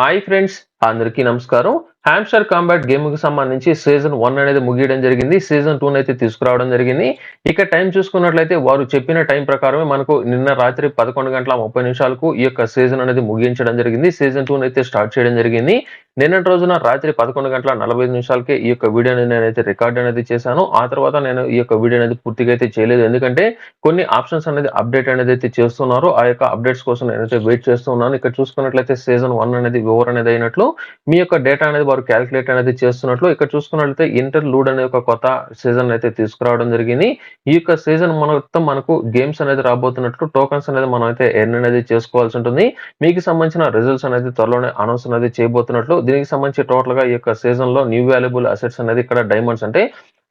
Hi friends అందరికీ నమస్కారం. Hamster combat గేమ్కి సంబంధించి సీజన్ వన్ అనేది ముగియడం జరిగింది. సీజన్ టూ అయితే తీసుకురావడం జరిగింది. ఇక టైం చూసుకున్నట్లయితే వారు చెప్పిన టైం ప్రకారమే మనకు నిన్న రాత్రి పదకొండు గంటల ముప్పై నిమిషాలకు ఈ యొక్క సీజన్ అనేది ముగించడం జరిగింది. సీజన్ టూ అయితే స్టార్ట్ చేయడం జరిగింది. నిన్నటి రోజున రాత్రి పదకొండు గంటల నలభై ఐదు నిమిషాలకే ఈ యొక్క వీడియో అనేది నేనైతే రికార్డ్ అనేది చేశాను. ఆ తర్వాత నేను ఈ యొక్క వీడియో అనేది పూర్తిగా అయితే చేయలేదు. ఎందుకంటే కొన్ని ఆప్షన్స్ అనేది అప్డేట్ అనేది అయితే చేస్తున్నారు. ఆ యొక్క అప్డేట్స్ కోసం నేనైతే వెయిట్ చేస్తున్నాను. ఇక్కడ చూసుకున్నట్లయితే సీజన్ వన్ అనేది ఓవర్ అనేది అయినట్లు మీ యొక్క డేటా అనేది వారు క్యాలిక్యులేట్ అనేది చేస్తున్నట్లు ఇక్కడ చూసుకున్నట్లయితే ఇంటర్ లూడ్ అనే ఒక కొత్త సీజన్ అయితే తీసుకురావడం జరిగింది. ఈ యొక్క సీజన్ మొత్తం మనకు గేమ్స్ అనేది రాబోతున్నట్లు టోకన్స్ అనేది మనం అయితే ఎర్న్ అనేది చేసుకోవాల్సి ఉంటుంది. మీకు సంబంధించిన రిజల్ట్స్ అనేది త్వరలోనే అనౌన్స్ అనేది చేయబోతున్నట్లు. దీనికి సంబంధించి టోటల్గా ఈ యొక్క సీజన్లో న్యూ వాల్యుబుల్ అసెట్స్ అనేది ఇక్కడ డైమండ్స్ అంటే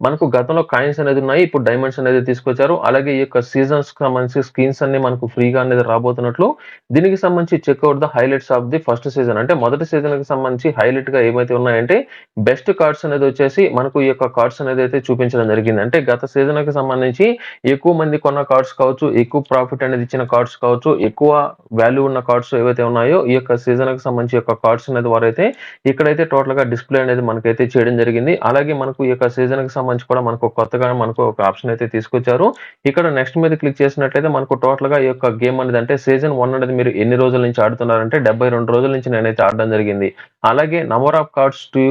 మనకు గతంలో కాయిన్స్ అనేది ఉన్నాయి ఇప్పుడు డైమండ్స్ అనేది తీసుకొచ్చారు. అలాగే ఈ యొక్క సీజన్స్కి సంబంధించి స్క్రీన్స్ అన్ని మనకు ఫ్రీగా అనేది రాబోతున్నట్లు. దీనికి సంబంధించి check out the highlights of the first season. అంటే మొదటి సీజన్కి సంబంధించి హైలైట్గా ఏమైతే ఉన్నాయంటే బెస్ట్ కార్డ్స్ అనేది వచ్చేసి మనకు ఈ యొక్క కార్డ్స్ అనేది అయితే చూపించడం జరిగింది. అంటే గత సీజన్కి సంబంధించి ఎక్కువ మంది కొన్న కార్డ్స్ కావచ్చు ఎక్కువ ప్రాఫిట్ అనేది ఇచ్చిన కార్డ్స్ కావచ్చు ఎక్కువ వాల్యూ ఉన్న కార్డ్స్ ఏవైతే ఉన్నాయో ఈ యొక్క సీజన్కి సంబంధించి యొక్క కార్డ్స్ అనేది వారైతే ఇక్కడైతే టోటల్గా డిస్ప్లే అనేది మనకైతే చేయడం జరిగింది. అలాగే మనకు ఈ యొక్క సీజన్కి సంబంధించి కూడా మనకు కొత్తగా మనకు ఒక ఆప్షన్ అయితే తీసుకొచ్చారు. ఇక్కడ నెక్స్ట్ మీద క్లిక్ చేసినట్లయితే మనకు టోటల్గా ఈ యొక్క గేమ్ అనేది అంటే సీజన్ వన్ అనేది మీరు ఎన్ని రోజుల నుంచి ఆడుతున్నారంటే డెబ్బై రెండు రోజుల నుంచి నేనైతే ఆడడం జరిగింది. అలాగే number of cards to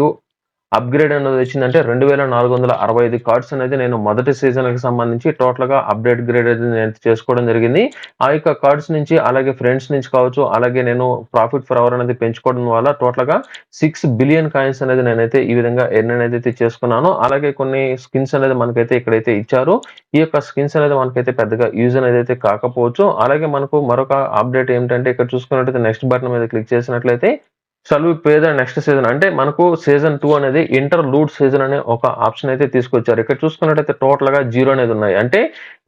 upgrade అనేది వచ్చిందంటే రెండు వేల నాలుగు వందల అరవై ఐదు కార్డ్స్ అనేది నేను మొదటి సీజన్కి సంబంధించి టోటల్గా అప్డేట్ గ్రేడ్ అనేది నేను చేసుకోవడం జరిగింది. ఆ యొక్క కార్డ్స్ నుంచి అలాగే ఫ్రెండ్స్ నుంచి కావచ్చు అలాగే నేను ప్రాఫిట్ ఫర్ అవర్ అనేది పెంచుకోవడం వల్ల టోటల్గా సిక్స్ బిలియన్ కాయిన్స్ అనేది నేనైతే ఈ విధంగా ఎర్న్ అనేది అయితే చేసుకున్నాను. అలాగే కొన్ని స్కిన్స్ అనేది మనకైతే ఇక్కడైతే ఇచ్చారు. ఈ యొక్క స్కిన్స్ అనేది మనకైతే పెద్దగా యూజ్ అనేది అయితే కాకపోవచ్చు. అలాగే మనకు మరొక అప్డేట్ ఏమిటంటే ఇక్కడ చూసుకున్నట్లయితే నెక్స్ట్ బటన్ మీద క్లిక్ చేసినట్లయితే చలువు పేద నెక్స్ట్ సీజన్ అంటే మనకు సీజన్ టూ అనేది ఇంటర్ లూడ్ సీజన్ అనే ఒక ఆప్షన్ అయితే తీసుకొచ్చారు. ఇక్కడ చూసుకున్నట్టయితే టోటల్గా జీరో అనేది ఉన్నాయి. అంటే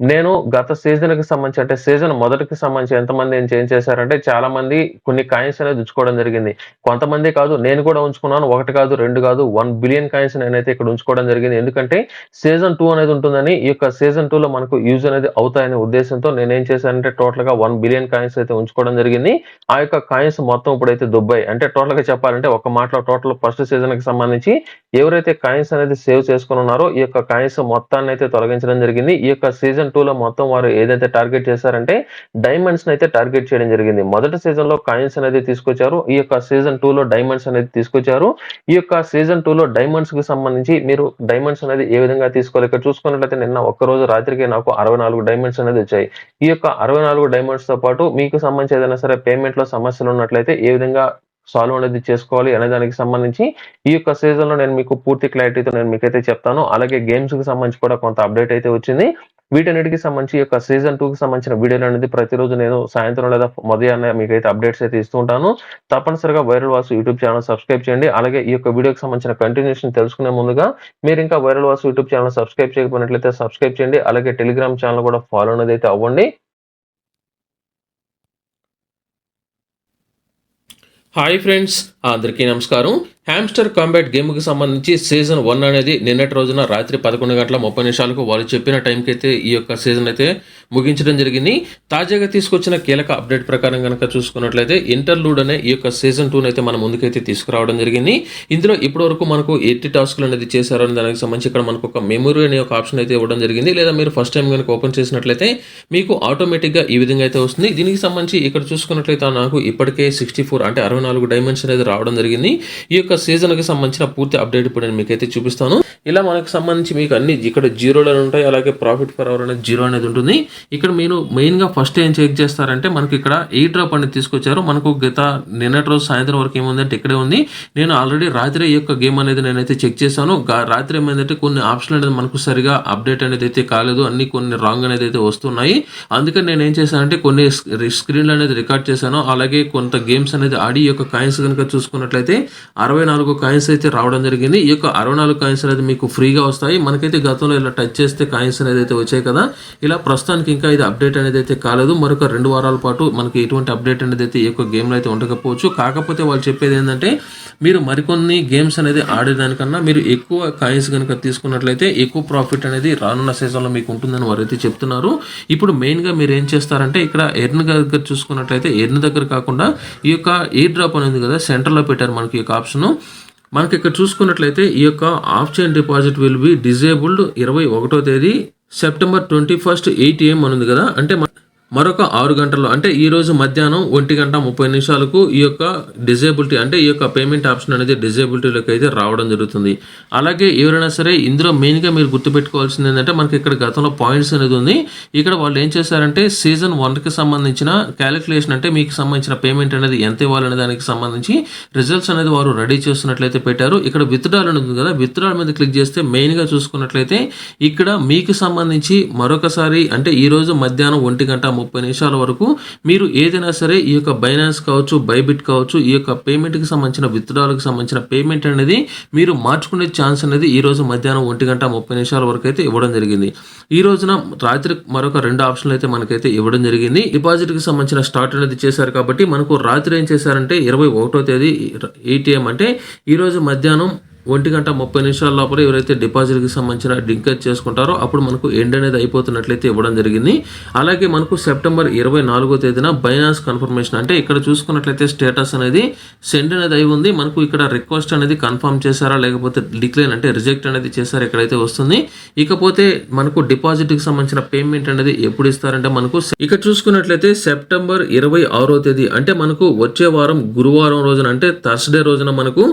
నేను గత సీజన్కి సంబంధించి అంటే సీజన్ మొదటికి సంబంధించి ఎంతమంది ఏం చేంజ్ చేశారంటే చాలా మంది కొన్ని కాయిన్స్ అనేది ఉంచుకోవడం జరిగింది. కొంతమంది కాదు నేను కూడా ఉంచుకున్నాను ఒకటి కాదు రెండు కాదు వన్ బిలియన్ కాయిన్స్ నేనైతే ఇక్కడ ఉంచుకోవడం జరిగింది. ఎందుకంటే సీజన్ టూ అనేది ఉంటుందని ఈ యొక్క సీజన్ టూ లో మనకు యూజ్ అనేది అవుతాయనే ఉద్దేశంతో నేను ఏం చేశానంటే టోటల్గా వన్ బిలియన్ కాయిన్స్ అయితే ఉంచుకోవడం జరిగింది. ఆ యొక్క కాయిన్స్ మొత్తం ఇప్పుడైతే దుబ్బాయి అంటే టోటల్గా చెప్పాలంటే ఒక మాటలో టోటల్ ఫస్ట్ సీజన్కి సంబంధించి ఎవరైతే కాయిన్స్ అనేది సేవ్ చేసుకుని ఉన్నారో ఈ యొక్క కాయిన్స్ మొత్తాన్ని అయితే తొలగించడం జరిగింది. ఈ యొక్క సీజన్ టూ లో మొత్తం వారు ఏదైతే టార్గెట్ చేశారంటే డైమండ్స్ అయితే టార్గెట్ చేయడం జరిగింది. మొదటి సీజన్లో కాయిన్స్ అనేది తీసుకొచ్చారు. ఈ యొక్క సీజన్ టూలో డైమండ్స్ అనేది తీసుకొచ్చారు. ఈ యొక్క సీజన్ టూలో డైమండ్స్కి డైమండ్స్కి సంబంధించి మీరు డైమండ్స్ అనేది ఏ విధంగా తీసుకోవాలి? ఇక్కడ చూసుకున్నట్లయితే నిన్న ఒక్క రోజు రాత్రికి నాకు అరవై నాలుగు డైమండ్స్ అనేది వచ్చాయి. ఈ యొక్క అరవై నాలుగు డైమండ్స్తో పాటు మీకు సంబంధించి ఏదైనా సరే పేమెంట్లో సమస్యలు ఉన్నట్లయితే ఏ విధంగా సాల్వ్ అనేది చేసుకోవాలి అనే దానికి సంబంధించి ఈ యొక్క సీజన్లో నేను మీకు పూర్తి క్లారిటీతో నేను మీకైతే చెప్తాను. అలాగే గేమ్స్కి సంబంధించి కూడా కొంత అప్డేట్ అయితే వచ్చింది. వీటన్నిటికి సంబంధించి యొక్క సీజన్ టూకి సంబంధించిన వీడియోలు అనేది ప్రతిరోజు నేను సాయంత్రం లేదా ఉదయాన్నే మీకైతే అప్డేట్స్ అయితే ఇస్తూ ఉంటాను. తప్పనిసరిగా viral Vasu YouTube channel subscribe చేయండి. అలాగే ఈ యొక్క వీడియోకి సంబంధించిన కంటిన్యూషన్ తెలుసుకునే ముందుగా మీరు ఇంకా viral Vasu YouTube channel subscribe చేయకపోయినట్లయితే subscribe చేయండి. అలాగే టెలిగ్రామ్ ఛానల్ కూడా ఫాలో అనేది అయితే అవ్వండి. హాయ్ ఫ్రెండ్స్ అందరికీ నమస్కారం. హ్యామ్స్టర్ కాంబాట్ గేమ్కి సంబంధించి సీజన్ వన్ అనేది నిన్నటి రోజున రాత్రి పదకొండు గంటల ముప్పై నిమిషాలకు వాళ్ళు చెప్పిన టైంకి అయితే ఈ యొక్క సీజన్ అయితే ముగించడం జరిగింది. తాజాగా తీసుకొచ్చిన కీలక అప్డేట్ ప్రకారం కనుక చూసుకున్నట్లయితే ఇంటర్లూడ్ అనే ఈ యొక్క సీజన్ టూని అయితే మనం ముందుకైతే తీసుకురావడం జరిగింది. ఇందులో ఇప్పటి వరకు మనకు ఎట్టి టాస్క్లు అనేది చేశారని దానికి సంబంధించి ఇక్కడ మనకు ఒక మెమొరీ అనే ఒక ఆప్షన్ అయితే ఇవ్వడం జరిగింది. లేదా మీరు ఫస్ట్ టైం కనుక ఓపెన్ చేసినట్లయితే మీకు ఆటోమేటిక్గా ఈ విధంగా అయితే వస్తుంది. దీనికి సంబంధించి ఇక్కడ చూసుకున్నట్లయితే నాకు ఇప్పటికే సిక్స్టీ ఫోర్ అంటే అరవై నాలుగు డైమెన్షన్ అనేది రావడం జరిగింది. ఈ యొక్క సీజన్కి సంబంధించిన పూర్తి అప్డేట్ ఇప్పుడు నేను మీకైతే చూపిస్తాను. ఇలా మనకు సంబంధించి మీకు అన్ని ఇక్కడ జీరోలు ఉంటాయి అలాగే ప్రాఫిట్ పర్ అవర్ అనేది జీరో అనేది ఉంటుంది. ఇక్కడ మీరు మెయిన్గా ఫస్ట్ ఏం చెక్ చేస్తారంటే మనకి ఇక్కడ ఈ డ్రాప్ అనేది తీసుకొచ్చారు. మనకు గత నిన్నటి రోజు సాయంత్రం వరకు ఏముందంటే ఇక్కడే ఉంది. నేను ఆల్రెడీ రాత్రి ఈ యొక్క గేమ్ అనేది నేనైతే చెక్ చేశాను. రాత్రి ఏమైందంటే కొన్ని ఆప్షన్ అనేది మనకు సరిగా అప్డేట్ అనేది అయితే కాలేదు. అన్ని కొన్ని రాంగ్ అనేది అయితే వస్తున్నాయి. అందుకని నేను ఏం చేశానంటే కొన్ని స్క్రీన్లు అనేది రికార్డ్ చేశాను. అలాగే కొంత గేమ్స్ అనేది ఆడి యొక్క కాయిన్స్ కనుక చూసుకున్నట్లయితే అరవై అరవై నాలుగు కాయిన్స్ అయితే రావడం జరిగింది. ఈ యొక్క అరవై నాలుగు కాయిన్స్ అనేది మీకు ఫ్రీగా వస్తాయి. మనకైతే గతంలో ఇలా టచ్ చేస్తే కాయిన్స్ అనేది అయితే వచ్చాయి కదా. ఇలా ప్రస్తుతానికి ఇంకా ఇది అప్డేట్ అనేది అయితే కాలేదు. మరొక రెండు వారాల పాటు మనకి ఎటువంటి అప్డేట్ అనేది అయితే ఈ యొక్క గేమ్లో అయితే ఉండకపోవచ్చు. కాకపోతే వాళ్ళు చెప్పేది ఏంటంటే మీరు మరికొన్ని గేమ్స్ అనేది ఆడేదానికన్నా మీరు ఎక్కువ కాయిన్స్ కనుక తీసుకున్నట్లయితే ఎక్కువ ప్రాఫిట్ అనేది రానున్న సీజన్లో మీకు ఉంటుందని వారు అయితే చెప్తున్నారు. ఇప్పుడు మెయిన్గా మీరు ఏం చేస్తారంటే ఇక్కడ ఎర్న్ దగ్గర చూసుకున్నట్లయితే ఎర్న్ దగ్గర కాకుండా ఈ యొక్క ఎయిర్ డ్రాప్ అనేది కదా సెంటర్లో పెట్టారు మనకి ఈ యొక్క ఆప్షన్. మనకి ఇక్కడ చూసుకున్నట్లయితే ఈ యొక్క off chain deposit will be disabled ఇరవై ఒకటో తేదీ September twenty first eight AM అని ఉంది కదా? అంటే మరొక ఆరు గంటల్లో అంటే ఈరోజు మధ్యాహ్నం ఒంటి గంట ముప్పై నిమిషాలకు ఈ యొక్క డిజేబిలిటీ అంటే ఈ యొక్క పేమెంట్ ఆప్షన్ అనేది డిజేబిలిటీలోకి అయితే రావడం జరుగుతుంది. అలాగే ఎవరైనా సరే ఇందులో మెయిన్గా మీరు గుర్తుపెట్టుకోవాల్సింది ఏంటంటే మనకి ఇక్కడ గతంలో పాయింట్స్ అనేది ఉంది. ఇక్కడ వాళ్ళు ఏం చేశారంటే సీజన్ వన్కి సంబంధించిన క్యాలిక్యులేషన్ అంటే మీకు సంబంధించిన పేమెంట్ అనేది ఎంత ఇవ్వాలనే దానికి సంబంధించి రిజల్ట్స్ అనేది వారు రెడీ చేస్తున్నట్లయితే పెట్టారు. ఇక్కడ విత్డ్రాల్ అనేది ఉంది కదా విత్డ్రాల్ మీద క్లిక్ చేస్తే మెయిన్గా చూసుకున్నట్లయితే ఇక్కడ మీకు సంబంధించి మరొకసారి అంటే ఈరోజు మధ్యాహ్నం ఒంటి గంట ముప్పై నిమిషాల వరకు మీరు ఏదైనా సరే ఈ యొక్క బైనాన్స్ కావచ్చు బైబిట్ కావచ్చు ఈ యొక్క పేమెంట్కి సంబంధించిన విత్డ్రాలకు సంబంధించిన పేమెంట్ అనేది మీరు మార్చుకునే ఛాన్స్ అనేది ఈ రోజు మధ్యాహ్నం ఒంటి గంట ముప్పై నిమిషాల వరకు అయితే ఇవ్వడం జరిగింది. ఈ రోజున రాత్రి మరొక రెండు ఆప్షన్లు అయితే మనకైతే ఇవ్వడం జరిగింది. డిపాజిట్కి సంబంధించిన స్టార్ట్ అనేది చేశారు కాబట్టి మనకు రాత్రి ఏం చేశారంటే ఇరవై ఒకటో తేదీ ఏటీఎం అంటే ఈ రోజు మధ్యాహ్నం ఒంటి గంట ముప్పై నిమిషాల లోపల ఎవరైతే డిపాజిట్కి సంబంధించిన డింకర్ చేసుకుంటారో అప్పుడు మనకు ఎండ్ అనేది అయిపోతున్నట్లయితే ఇవ్వడం జరిగింది. అలాగే మనకు సెప్టెంబర్ ఇరవై నాలుగో తేదీన బైనాన్స్ కన్ఫర్మేషన్ అంటే ఇక్కడ చూసుకున్నట్లయితే స్టేటస్ అనేది సెండ్ అనేది అయి ఉంది. మనకు ఇక్కడ రిక్వెస్ట్ అనేది కన్ఫర్మ్ చేశారా లేకపోతే డిక్లైన్ అంటే రిజెక్ట్ అనేది చేశారా ఇక్కడైతే వస్తుంది. ఇకపోతే మనకు డిపాజిట్కి సంబంధించిన పేమెంట్ అనేది ఎప్పుడు ఇస్తారంటే మనకు ఇక్కడ చూసుకున్నట్లయితే సెప్టెంబర్ ఇరవై ఆరో తేదీ అంటే మనకు వచ్చే వారం గురువారం రోజున అంటే థర్స్డే రోజున మనకు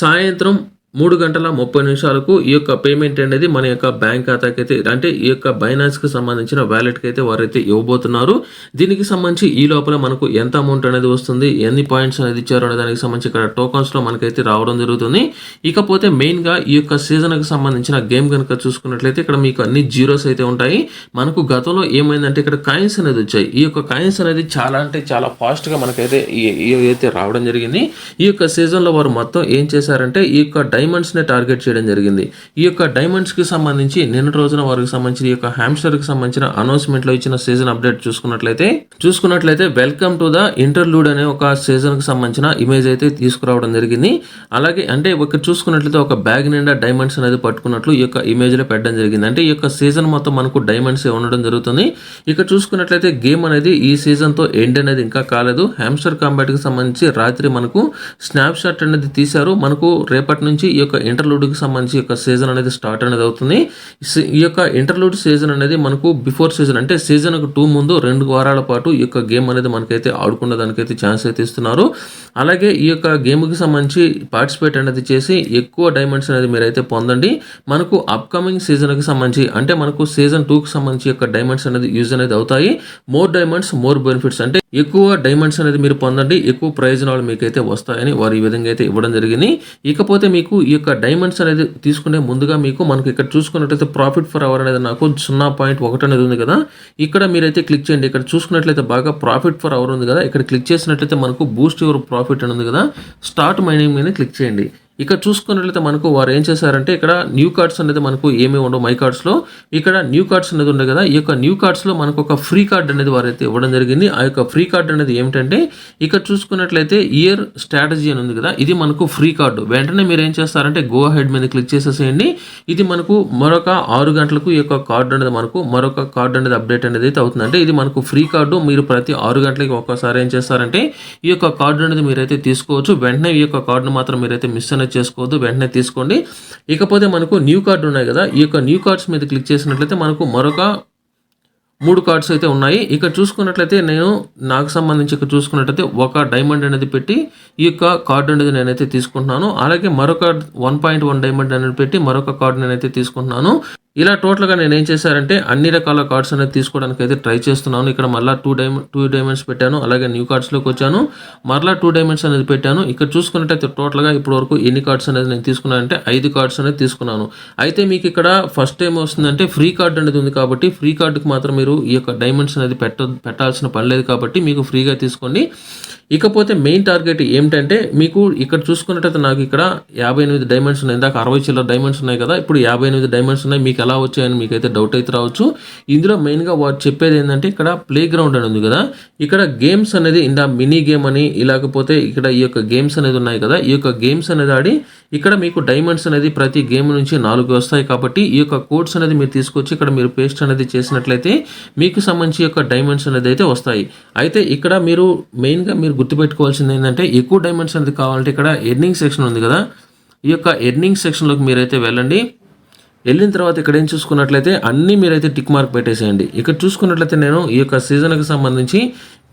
సాయంత్రం మూడు గంటల ముప్పై నిమిషాలకు ఈ యొక్క పేమెంట్ అనేది మన యొక్క బ్యాంక్ ఖాతాకి అయితే అంటే ఈ యొక్క బైనాన్స్కి సంబంధించిన వ్యాలెట్కి అయితే వారైతే ఇవ్వబోతున్నారు. దీనికి సంబంధించి ఈ లోపల మనకు ఎంత అమౌంట్ అనేది వస్తుంది ఎన్ని పాయింట్స్ అనేది ఇచ్చారు అనే దానికి సంబంధించి ఇక్కడ టోకన్స్లో మనకైతే రావడం జరుగుతుంది. ఇకపోతే మెయిన్గా ఈ యొక్క సీజన్కి సంబంధించిన గేమ్ కనుక చూసుకున్నట్లయితే ఇక్కడ మీకు అన్ని జీరోస్ అయితే ఉంటాయి. మనకు గతంలో ఏమైందంటే ఇక్కడ కాయిన్స్ అనేది వచ్చాయి. ఈ యొక్క కాయిన్స్ అనేది చాలా అంటే చాలా ఫాస్ట్గా మనకైతే అయితే రావడం జరిగింది. ఈ యొక్క సీజన్లో వారు మొత్తం ఏం చేశారంటే ఈ యొక్క డైమండ్స్ని టార్గెట్ చేయడం జరిగింది. ఈ యొక్క డైమండ్స్కి సంబంధించి నిన్న రోజున వారికి సంబంధించిన ఈ యొక్క హ్యామ్స్టర్కి సంబంధించిన అనౌన్స్మెంట్లో ఇచ్చిన సీజన్ అప్డేట్ చూసుకున్నట్లయితే చూసుకున్నట్లయితే వెల్కమ్ టు ద ఇంటర్లూడ్ అనే ఒక సీజన్కి సంబంధించిన ఇమేజ్ అయితే తీసుకురావడం జరిగింది. అలాగే అంటే ఇక్కడ చూసుకున్నట్లయితే ఒక బ్యాగ్ నిండా డైమండ్స్ అనేది పట్టుకున్నట్లు ఈ యొక్క ఇమేజ్లో పెట్టడం జరిగింది. అంటే ఈ యొక్క సీజన్ మొత్తం మనకు డైమండ్స్ ఉండడం జరుగుతుంది. ఇక్కడ చూసుకున్నట్లయితే గేమ్ అనేది ఈ సీజన్తో ఎండ్ అనేది ఇంకా కాలేదు. హ్యామ్స్టర్ కాంబాట్కి సంబంధించి రాత్రి మనకు స్నాప్ షాట్ అనేది తీశారు. మనకు రేపటి నుంచి ఈ యొక్క ఇంటర్లూడ్కి సంబంధించి యొక్క సీజన్ అనేది స్టార్ట్ అనేది అవుతుంది. ఈ యొక్క ఇంటర్లూడ్ సీజన్ అనేది మనకు బిఫోర్ సీజన్ అంటే సీజన్ టూ ముందు రెండు వారాల పాటు ఈ యొక్క గేమ్ అనేది మనకైతే ఆడుకున్న దానికైతే ఛాన్స్ అయితే ఇస్తున్నారు. అలాగే ఈ యొక్క గేమ్కి సంబంధించి పార్టిసిపేట్ అనేది చేసి ఎక్కువ డైమండ్స్ అనేది మీరైతే పొందండి. మనకు అప్కమింగ్ సీజన్కి సంబంధించి అంటే మనకు సీజన్ టూ కి సంబంధించి యొక్క డైమండ్స్ అనేది యూజ్ అనేది అవుతాయి. మోర్ డైమండ్స్ మోర్ బెనిఫిట్స్ అంటే ఎక్కువ డైమండ్స్ అనేది మీరు పొందండి ఎక్కువ ప్రయోజనాలు మీకైతే వస్తాయని వారు ఈ విధంగా అయితే ఇవ్వడం జరిగింది. ఇకపోతే మీకు ఈ యొక్క డైమండ్స్ అనేది తీసుకునే ముందుగా మీకు మనకు ఇక్కడ చూసుకున్నట్లయితే ప్రాఫిట్ ఫర్ అవర్ అనేది నాకు సున్నా పాయింట్ ఒకటి అనేది ఉంది కదా. ఇక్కడ మీరైతే క్లిక్ చేయండి. ఇక్కడ చూసుకున్నట్లయితే బాగా ప్రాఫిట్ ఫర్ అవర్ ఉంది కదా. ఇక్కడ క్లిక్ చేసినట్లయితే మనకు బూస్ట్ యువర్ ప్రాఫిట్ అని ఉంది కదా. స్టార్ట్ మైనింగ్ మీద క్లిక్ చేయండి. ఇక్కడ చూసుకున్నట్లయితే మనకు వారు ఏం చేశారంటే ఇక్కడ న్యూ కార్డ్స్ అనేది మనకు ఏమి ఉండవు. మై కార్డ్స్లో ఇక్కడ న్యూ కార్డ్స్ అనేది ఉండే కదా. ఈ యొక్క న్యూ కార్డ్స్లో మనకు ఒక ఫ్రీ కార్డ్ అనేది వారైతే ఇవ్వడం జరిగింది. ఆ యొక్క ఫ్రీ కార్డ్ అనేది ఏమిటంటే ఇక్కడ చూసుకున్నట్లయితే ఇయర్ స్ట్రాటజీ అని ఉంది కదా. ఇది మనకు ఫ్రీ కార్డు వెంటనే మీరు ఏం చేస్తారంటే గో హెడ్ మీద క్లిక్ చేసేసేయండి. ఇది మనకు మరొక ఆరు గంటలకు ఈ యొక్క కార్డు అనేది మనకు మరొక కార్డు అనేది అప్డేట్ అనేది అయితే అవుతుంది. అంటే ఇది మనకు ఫ్రీ కార్డు మీరు ప్రతి ఆరు గంటలకి ఒక్కసారి ఏం చేస్తారంటే ఈ యొక్క కార్డు అనేది మీరైతే తీసుకోవచ్చు. వెంటనే ఈ యొక్క కార్డును మాత్రం మీరైతే మిస్ అనేది చేసుకోవద్దు వెంటనే తీసుకోండి. ఇకపోతే మనకు న్యూ కార్డు ఉన్నాయి కదా ఈ యొక్క న్యూ కార్డ్స్ మీద క్లిక్ చేసినట్లయితే మనకు మరొక మూడు కార్డ్స్ అయితే ఉన్నాయి. ఇక్కడ చూసుకున్నట్లయితే నేను నాకు సంబంధించి ఇక్కడ చూసుకున్నట్లయితే ఒక డైమండ్ అనేది పెట్టి ఈ యొక్క కార్డు అనేది నేనైతే తీసుకుంటున్నాను. అలాగే మరొక వన్ పాయింట్ వన్ డైమండ్ అనేది పెట్టి మరొక కార్డు నేనైతే తీసుకుంటున్నాను. ఇలా టోటల్గా నేను ఏం చేశారంటే అన్ని రకాల కార్డ్స్ అనేది తీసుకోవడానికి అయితే ట్రై చేస్తున్నాను. ఇక్కడ మళ్ళీ టూ డైమ టూ డైమండ్స్ పెట్టాను అలాగే న్యూ కార్డ్స్లోకి వచ్చాను. మరలా టూ డైమండ్స్ అనేది పెట్టాను. ఇక్కడ చూసుకున్నట్టయితే టోటల్గా ఇప్పటి వరకు ఎన్ని కార్డ్స్ అనేది నేను తీసుకున్నానంటే ఐదు కార్డ్స్ అనేది తీసుకున్నాను. అయితే మీకు ఇక్కడ ఫస్ట్ టైం వస్తుందంటే ఫ్రీ కార్డ్ అనేది ఉంది కాబట్టి ఫ్రీ కార్డుకి మాత్రం మీరు ఈ యొక్క డైమండ్స్ అనేది పెట్ట పెట్టాల్సిన పని లేదు కాబట్టి మీకు ఫ్రీగా తీసుకోండి. ఇకపోతే మెయిన్ టార్గెట్ ఏమిటంటే మీకు ఇక్కడ చూసుకున్నట్టయితే నాకు ఇక్కడ యాభై ఎనిమిది డైమండ్స్ ఉన్నాయి. ఇందాక అరవై చిల్లర డైమండ్స్ ఉన్నాయి కదా ఇప్పుడు యాభై ఎనిమిది డైమండ్స్ ఉన్నాయి. మీకు ఎలా వచ్చాయని మీకు అయితే డౌట్ అయితే రావచ్చు. ఇందులో మెయిన్గా వారు చెప్పేది ఏంటంటే ఇక్కడ ప్లే గ్రౌండ్ అని ఉంది కదా. ఇక్కడ గేమ్స్ అనేది ఇందా మినీ గేమ్ అని ఇలాకపోతే ఇక్కడ ఈ యొక్క గేమ్స్ అనేది ఉన్నాయి కదా. ఈ యొక్క గేమ్స్ అనేది ఆడి ఇక్కడ మీకు డైమండ్స్ అనేది ప్రతి గేమ్ నుంచి నాలుగు వస్తాయి కాబట్టి ఈ యొక్క కోడ్స్ అనేది మీరు తీసుకొచ్చి ఇక్కడ మీరు పేస్ట్ అనేది చేసినట్లయితే మీకు సంబంధించి యొక్క డైమండ్స్ అనేది అయితే వస్తాయి. అయితే ఇక్కడ మీరు మెయిన్గా మీరు గుర్తుపెట్టుకోవాల్సింది ఏంటంటే ఎక్కువ డైమండ్స్ అనేది కావాలంటే ఇక్కడ ఎర్నింగ్ సెక్షన్ ఉంది కదా. ఈ యొక్క ఎర్నింగ్ సెక్షన్లోకి మీరైతే వెళ్ళండి. వెళ్ళిన తర్వాత ఇక్కడ ఏం చూసుకున్నట్లయితే అన్నీ మీరైతే టిక్ మార్క్ పెట్టేసేయండి. ఇక్కడ చూసుకున్నట్లయితే నేను ఈ యొక్క సీజన్కి సంబంధించి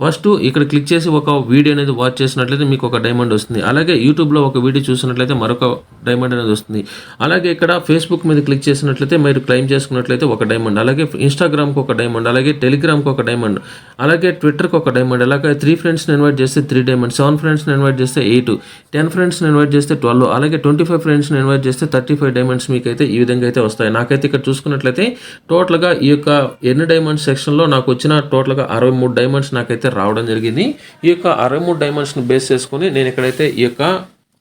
ఫస్ట్ ఇక్కడ క్లిక్ చేసి ఒక వీడియో అనేది వాచ్ చేసినట్లయితే మీకు ఒక డైమండ్ వస్తుంది. అలాగే యూట్యూబ్లో ఒక వీడియో చూసినట్లయితే మరొక డైమండ్ అనేది వస్తుంది. అలాగే ఇక్కడ ఫేస్బుక్ మీద క్లిక్ చేసినట్లయితే మీరు క్లెయిమ్ చేసుకున్నట్లయితే ఒక డైమండ్ అలాగే ఇన్స్టాగ్రామ్కి ఒక డైమండ్ అలాగే టెలిగ్రామ్కి ఒక డైమండ్ అలాగే ట్విట్టర్కి ఒక డైమండ్ అలాగే త్రీ ఫ్రెండ్స్ని ఇన్వైట్ చేస్తే త్రీ డైమండ్ సెవెన్ ఫ్రెండ్స్ని ఇన్వైట్ చేస్తే ఎయిట్ టెన్ ఫ్రెండ్స్ని ఇన్వైట్ చేస్తే ట్వెల్వ్ అలాగే ట్వంటీ ఫైవ్ ఫ్రెండ్స్ని ఇన్వైట్ చేస్తే థర్టీ ఫైవ్ డైమండ్స్ మీకు అయితే ఈ విధంగా అయితే వస్తాయి. నాకైతే ఇక్కడ చూసుకున్నట్లయితే టోటల్గా ఈ యొక్క ఎన్ని డైమండ్స్ సెక్షన్లో నాకు వచ్చిన టోటల్గా అరవై మూడు డైమండ్స్ నాకైతే రావడం జరిగింది. ఈ యొక్క అరవై మూడు డైమండ్స్ని బేస్ చేసుకొని నేను ఇక్కడైతే ఈ యొక్క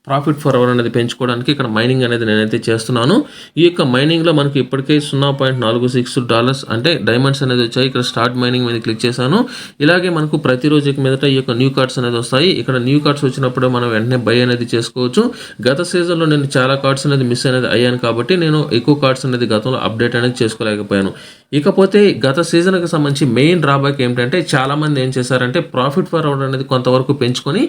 ప్రాఫిట్ ఫర్ అవర్ అనేది పెంచుకోవడానికి ఇక్కడ మైనింగ్ అనేది నేనైతే చేస్తున్నాను. ఈ యొక్క మైనింగ్లో మనకి ఇప్పటికే సున్నా పాయింట్ నాలుగు సిక్స్ డాలర్స్ అంటే డైమండ్స్ అనేది వచ్చాయి. ఇక్కడ స్టార్ట్ మైనింగ్ మీద క్లిక్ చేశాను. ఇలాగే మనకు ప్రతిరోజు మీదట ఈ యొక్క న్యూ కార్డ్స్ అనేది వస్తాయి. ఇక్కడ న్యూ కార్డ్స్ వచ్చినప్పుడు మనం వెంటనే బై అనేది చేసుకోవచ్చు. గత సీజన్లో నేను చాలా కార్డ్స్ అనేది మిస్ అనేది అయ్యాను కాబట్టి నేను ఎక్కువ కార్డ్స్ అనేది గతంలో అప్డేట్ అనేది చేసుకోలేకపోయాను. ఇకపోతే గత సీజన్కి సంబంధించి మెయిన్ డ్రాబ్యాక్ ఏమిటంటే చాలామంది ఏం చేశారంటే ప్రాఫిట్ ఫర్ అవర్ అనేది కొంతవరకు పెంచుకొని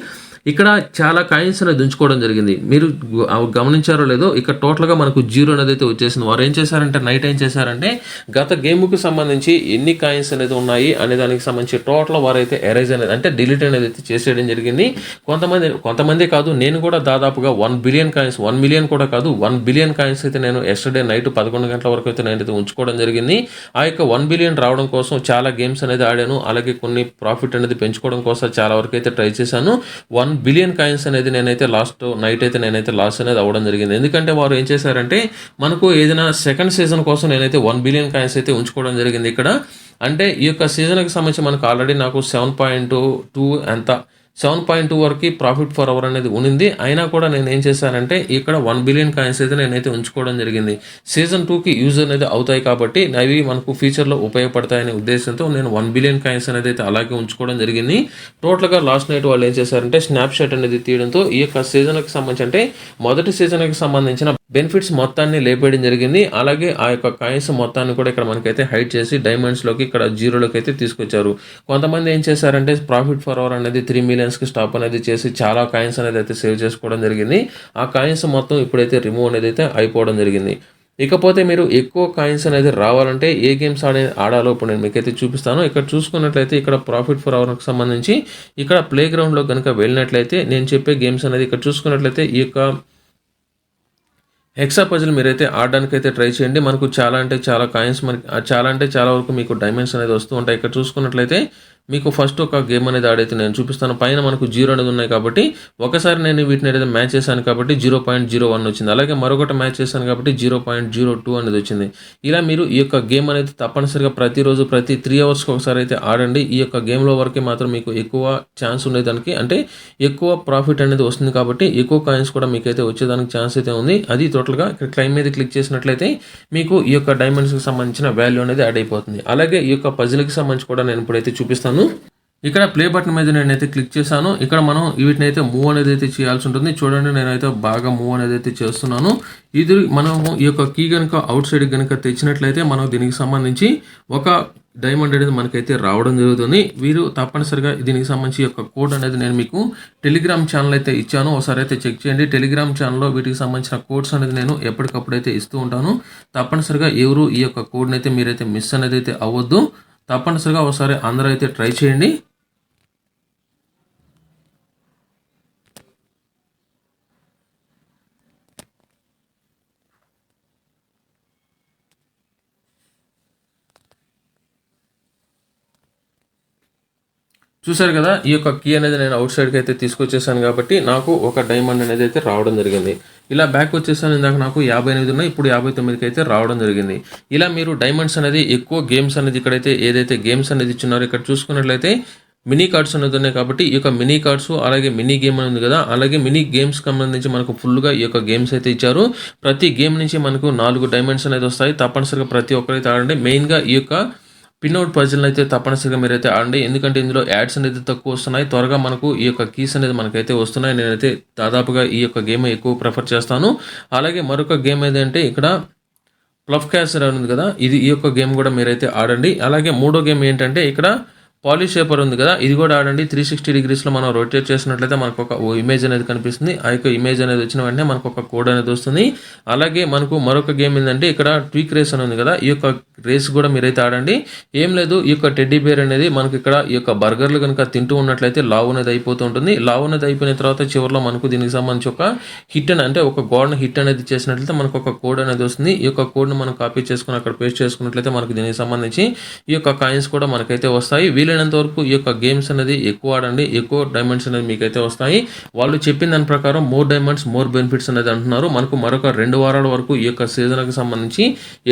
ఇక్కడ చాలా కాయిన్స్ అనేది ఉంచుకోవడం జరిగింది. మీరు గమనించారో లేదో ఇక్కడ టోటల్గా మనకు జీరో అనేది అయితే వచ్చేసింది. వారు ఏం చేశారంటే నైట్ ఏం చేశారంటే గత గేమ్కి సంబంధించి ఎన్ని కాయిన్స్ అనేది ఉన్నాయి అనే దానికి సంబంధించి టోటల్ వారైతే ఎరేజ్ అనేది అంటే డిలీట్ అనేది అయితే చేసేయడం జరిగింది. కొంతమంది కొంతమంది కాదు నేను కూడా దాదాపుగా one billion coins one million కూడా కాదు వన్ బిలియన్ కాయిన్స్ అయితే నేను ఎస్టర్డే నైట్ పదకొండు గంటల వరకు అయితే నేను అయితే ఉంచుకోవడం జరిగింది. ఆ యొక్క వన్ బిలియన్ రావడం కోసం చాలా గేమ్స్ అనేది ఆడాను. అలాగే కొన్ని ప్రాఫిట్ అనేది పెంచుకోవడం కోసం చాలా వరకు అయితే ట్రై చేశాను. వన్ బిలియన్ కాయిన్స్ అనేది నేనైతే లాస్ట్ నైట్ అయితే నేనైతే లాస్ అనేది అవ్వడం జరిగింది. ఎందుకంటే వారు ఏం చేశారంటే మనకు ఏదైనా సెకండ్ సీజన్ కోసం నేనైతే వన్ బిలియన్ కాయిన్స్ అయితే ఉంచుకోవడం జరిగింది ఇక్కడ. అంటే ఈ యొక్క సీజన్కి సంబంధించి మనకు ఆల్రెడీ నాకు సెవెన్ పాయింట్ టూ ఎంత సెవెన్ పాయింట్ టూ వరకు ప్రాఫిట్ ఫర్ అవర్ అనేది ఉనింది. అయినా కూడా నేను ఏం చేశానంటే ఇక్కడ వన్ బిలియన్ కాయిన్స్ అయితే నేనైతే ఉంచుకోవడం జరిగింది. సీజన్ టూకి యూజ్ అనేది అవుతాయి కాబట్టి అవి మనకు ఫ్యూచర్లో ఉపయోగపడతాయనే ఉద్దేశంతో నేను వన్ బిలియన్ కాయిన్స్ అనేది అయితే అలాగే ఉంచుకోవడం జరిగింది. టోటల్గా లాస్ట్ నైట్ వాళ్ళు ఏం చేశారంటే స్నాప్ షాట్ అనేది తీయడంతో ఈ యొక్క సీజన్కి సంబంధించి అంటే మొదటి సీజన్కి సంబంధించిన బెనిఫిట్స్ మొత్తాన్ని లేపేయడం జరిగింది. అలాగే ఆ యొక్క కాయిన్స్ మొత్తాన్ని కూడా ఇక్కడ మనకైతే హైడ్ చేసి డైమండ్స్లోకి ఇక్కడ జీరోలోకి అయితే తీసుకొచ్చారు. కొంతమంది ఏం చేశారంటే ప్రాఫిట్ ఫర్ అవర్ అనేది త్రీ మిలియన్ కాయిన్స్కి స్టాప్ అనేది చేసి చాలా కాయిన్స్ అనేది అయితే సేవ్ చేసుకోవడం జరిగింది. ఆ కాయిన్స్ మొత్తం ఇప్పుడైతే రిమూవ్ అనేది అయితే అయిపోవడం జరిగింది. ఇకపోతే మీరు ఎక్కువ కాయిన్స్ అనేది రావాలంటే ఏ గేమ్స్ ఆడే ఆడాలో ఇప్పుడు నేను మీకైతే చూపిస్తాను. ఇక్కడ చూసుకున్నట్లయితే ఇక్కడ ప్రాఫిట్ ఫర్ అవర్కి సంబంధించి ఇక్కడ ప్లే గ్రౌండ్లో కనుక వెళ్ళినట్లయితే నేను చెప్పే గేమ్స్ అనేది ఇక్కడ చూసుకున్నట్లయితే ఈ యొక్క హెక్సా పజిల్ మీరైతే ఆడడానికి అయితే ట్రై చేయండి. మనకు చాలా అంటే చాలా కాయిన్స్ మనకి చాలా అంటే చాలా వరకు మీకు డైమండ్స్ అనేది వస్తూ ఉంటాయి. ఇక్కడ చూసుకున్నట్లయితే మీకు ఫస్ట్ ఒక గేమ్ అనేది ఆడైతే నేను చూపిస్తాను. పైన మనకు జీరో అనేది ఉన్నాయి కాబట్టి ఒకసారి నేను వీటిని ఏదైతే మ్యాచ్ చేశాను కాబట్టి జీరో పాయింట్ జీరో వన్ వచ్చింది. అలాగే మరొకటి మ్యాచ్ చేశాను కాబట్టి జీరో పాయింట్ జీరో టూ అనేది వచ్చింది. ఇలా మీరు ఈ యొక్క గేమ్ అనేది తప్పనిసరిగా ప్రతిరోజు ప్రతి త్రీ అవర్స్కి ఒకసారి అయితే ఆడండి. ఈ యొక్క గేమ్లో వరకే మాత్రం మీకు ఎక్కువ ఛాన్స్ ఉండేదానికి అంటే ఎక్కువ ప్రాఫిట్ అనేది వస్తుంది కాబట్టి ఎక్కువ కాయిన్స్ కూడా మీకైతే వచ్చేదానికి ఛాన్స్ అయితే ఉంది. అది టోటల్గా ఇక్కడ క్లైమ్ మీద క్లిక్ చేసినట్లయితే మీకు ఈ యొక్క డైమండ్స్కి సంబంధించిన వాల్యూ అనేది యాడ్ అయిపోతుంది. అలాగే ఈ యొక్క పజిల్కి సంబంధించి కూడా నేను ఇప్పుడైతే చూపిస్తాను. ఇక్కడ ప్లే బటన్ మీద నేనైతే క్లిక్ చేశాను. ఇక్కడ మనం వీటిని అయితే మూవ్ అనేది అయితే చేయాల్సి ఉంటుంది. చూడండి నేనైతే బాగా మూవ్ అనేది అయితే చేస్తున్నాను. ఇది మనం ఈ యొక్క కీ కనుక అవుట్ సైడ్ కనుక తెచ్చినట్లయితే మనం దీనికి సంబంధించి ఒక డైమండ్ అనేది మనకైతే రావడం జరుగుతుంది. వీరు తప్పనిసరిగా దీనికి సంబంధించి యొక్క కోడ్ అనేది నేను మీకు టెలిగ్రామ్ ఛానల్ అయితే ఇచ్చాను. ఒకసారి అయితే చెక్ చేయండి. టెలిగ్రామ్ ఛానల్లో వీటికి సంబంధించిన కోడ్స్ అనేది నేను ఎప్పటికప్పుడు అయితే ఇస్తూ ఉంటాను. తప్పనిసరిగా ఎవరు ఈ యొక్క కోడ్ని అయితే మీరైతే మిస్ అనేది అయితే అవ్వద్దు. తప్పనిసరిగా ఒకసారి అందరూ అయితే ట్రై చేయండి. చూశారు కదా ఈ యొక్క కీ అనేది నేను అవుట్ సైడ్కి అయితే తీసుకొచ్చేసాను కాబట్టి నాకు ఒక డైమండ్ అనేది అయితే రావడం జరిగింది. ఇలా బ్యాక్ వచ్చేసాను ఇందాక నాకు యాభై ఎనిమిది ఉన్నాయి ఇప్పుడు యాభై తొమ్మిదికి అయితే రావడం జరిగింది. ఇలా మీరు డైమండ్స్ అనేది ఎక్కువ గేమ్స్ అనేది ఇక్కడైతే ఏదైతే గేమ్స్ అనేది ఇచ్చినారో ఇక్కడ చూసుకున్నట్లయితే మినీ కార్డ్స్ అనేది ఉన్నాయి కాబట్టి ఈ యొక్క మినీ కార్డ్స్ అలాగే మినీ గేమ్ అనేది ఉంది కదా అలాగే మినీ గేమ్స్ సంబంధించి మనకు ఫుల్గా ఈ యొక్క గేమ్స్ అయితే ఇచ్చారు. ప్రతి గేమ్ నుంచి మనకు నాలుగు డైమండ్స్ అనేది వస్తాయి. తప్పనిసరిగా ప్రతి ఒక్కరైతే ఆడండి. మెయిన్గా ఈ యొక్క పిన్అవుట్ పజిల్ అయితే తప్పనిసరిగా మీరైతే ఆడండి. ఎందుకంటే ఇందులో యాడ్స్ అనేది తక్కువ వస్తున్నాయి. త్వరగా మనకు ఈ యొక్క కీస్ అనేది మనకైతే వస్తున్నాయి. నేనైతే దాదాపుగా ఈ యొక్క గేమ్ ఎక్కువ ప్రిఫర్ చేస్తాను. అలాగే మరొక గేమ్ ఏదంటే ఇక్కడ ప్లఫ్ క్యాసర్ అని ఉంది కదా. ఇది ఈ యొక్క గేమ్ కూడా మీరైతే ఆడండి. అలాగే మూడో గేమ్ ఏంటంటే ఇక్కడ పాలిష్ పేపర్ ఉంది కదా. ఇది కూడా ఆడండి. త్రీ సిక్స్టీ డిగ్రీస్లో మనం రొటేట్ చేసినట్లయితే మనకు ఒక ఇమేజ్ అనేది కనిపిస్తుంది. ఆ యొక్క ఇమేజ్ అనేది వచ్చిన వెంటనే మనకు ఒక కోడ్ అనేది వస్తుంది. అలాగే మనకు మరొక గేమ్ ఏంటంటే ఇక్కడ ట్వీక్ రేస్ అని ఉంది కదా. ఈ యొక్క రేస్ కూడా మీరైతే ఆడండి. ఏం లేదు ఈ యొక్క టెడ్డీ బేర్ అనేది మనకి ఇక్కడ ఈ యొక్క బర్గర్లు కనుక తింటూ ఉన్నట్లయితే లావ్ అనేది అయిపోతూ ఉంటుంది. లావ్ అనేది అయిపోయిన తర్వాత చివరిలో మనకు దీనికి సంబంధించి ఒక హిట్ అని అంటే ఒక గోడను హిట్ అనేది చేసినట్లయితే మనకు ఒక కోడ్ అనేది వస్తుంది. ఈ యొక్క కోడ్ను మనం కాపీ చేసుకుని అక్కడ పేస్ట్ చేసుకున్నట్లయితే మనకు దీనికి సంబంధించి ఈ యొక్క కాయిన్స్ కూడా మనకైతే వస్తాయి. వీలైనంత వరకు ఈ యొక్క గేమ్స్ అనేది ఎక్కువ ఆడండి. ఎక్కువ డైమండ్స్ అనేది మీకైతే వస్తాయి. వాళ్ళు చెప్పిన దాని ప్రకారం మోర్ డైమండ్స్ మోర్ బెనిఫిట్స్ అనేది అంటున్నారు. మనకు మరొక రెండు వారాల వరకు ఈ యొక్క సీజన్కి సంబంధించి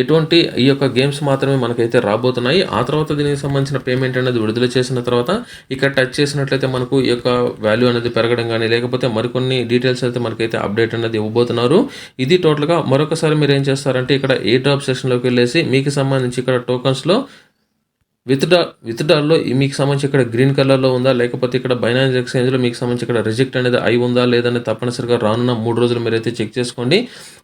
ఎటువంటి ఈ యొక్క గేమ్స్ మాత్రమే మనకైతే రాబోతున్నాయి. ఆ తర్వాత దీనికి సంబంధించిన పేమెంట్ అనేది విడుదల చేసిన తర్వాత ఇక్కడ టచ్ చేసినట్లయితే మనకు ఈ యొక్క వాల్యూ అనేది పెరగడం కానీ లేకపోతే మరికొన్ని డీటెయిల్స్ అయితే మనకైతే అప్డేట్ అనేది ఇవ్వబోతున్నారు. ఇది టోటల్గా మరొకసారి మీరు ఏం చేస్తారంటే ఇక్కడ ఏ డ్రాప్ సెక్షన్లోకి వెళ్ళేసి మీకు సంబంధించి ఇక్కడ టోకన్స్లో విత్డ్రా విత్డ్రాల్లో మీకు సంబంధించి ఇక్కడ గ్రీన్ కలర్లో ఉందా? లేకపోతే ఇక్కడ బైనాన్స్ ఎక్స్చేంజ్లో మీకు సంబంధించి ఇక్కడ రిజెక్ట్ అనేది అయి ఉందా? లేదని తప్పనిసరిగా రానున్న మూడు రోజులు మీరైతే చెక్ చేసుకోండి.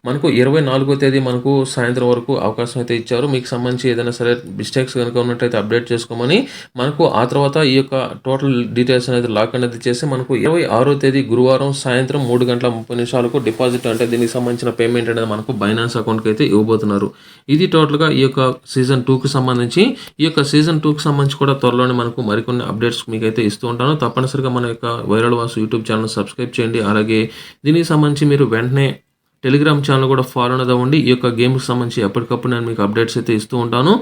మనకు ఇరవై నాలుగో తేదీ మనకు సాయంత్రం వరకు అవకాశం అయితే ఇచ్చారు. మీకు సంబంధించి ఏదైనా సరే మిస్టేక్స్ కనుక ఉన్నట్టయితే అప్డేట్ చేసుకోమని మనకు ఆ తర్వాత ఈ యొక్క టోటల్ డీటెయిల్స్ అనేది లాక్ అనేది చేసి మనకు ఇరవై ఆరో తేదీ గురువారం సాయంత్రం మూడు గంటల ముప్పై నిమిషాలకు డిపాజిట్ అంటే దీనికి సంబంధించిన పేమెంట్ అనేది మనకు బైనాన్స్ అకౌంట్కి అయితే ఇవ్వబోతున్నారు. ఇది టోటల్గా ఈ యొక్క సీజన్ టూకి సంబంధించి ఈ యొక్క సీజన్ టూకి సంబంధించి కూడా త్వరలోనే మనకు మరికొన్ని అప్డేట్స్ మీకైతే ఇస్తూ ఉంటాను. తప్పనిసరిగా మన యొక్క viral Vasu YouTube channel subscribe చేయండి. అలాగే దీనికి సంబంధించి మీరు వెంటనే టెలిగ్రామ్ ఛానల్ కూడా ఫాలో అవ్వండి ఈ యొక్క గేమ్కి సంబంధించి ఎప్పటికప్పుడు నేను మీకు అప్డేట్స్ అయితే ఇస్తూ ఉంటాను.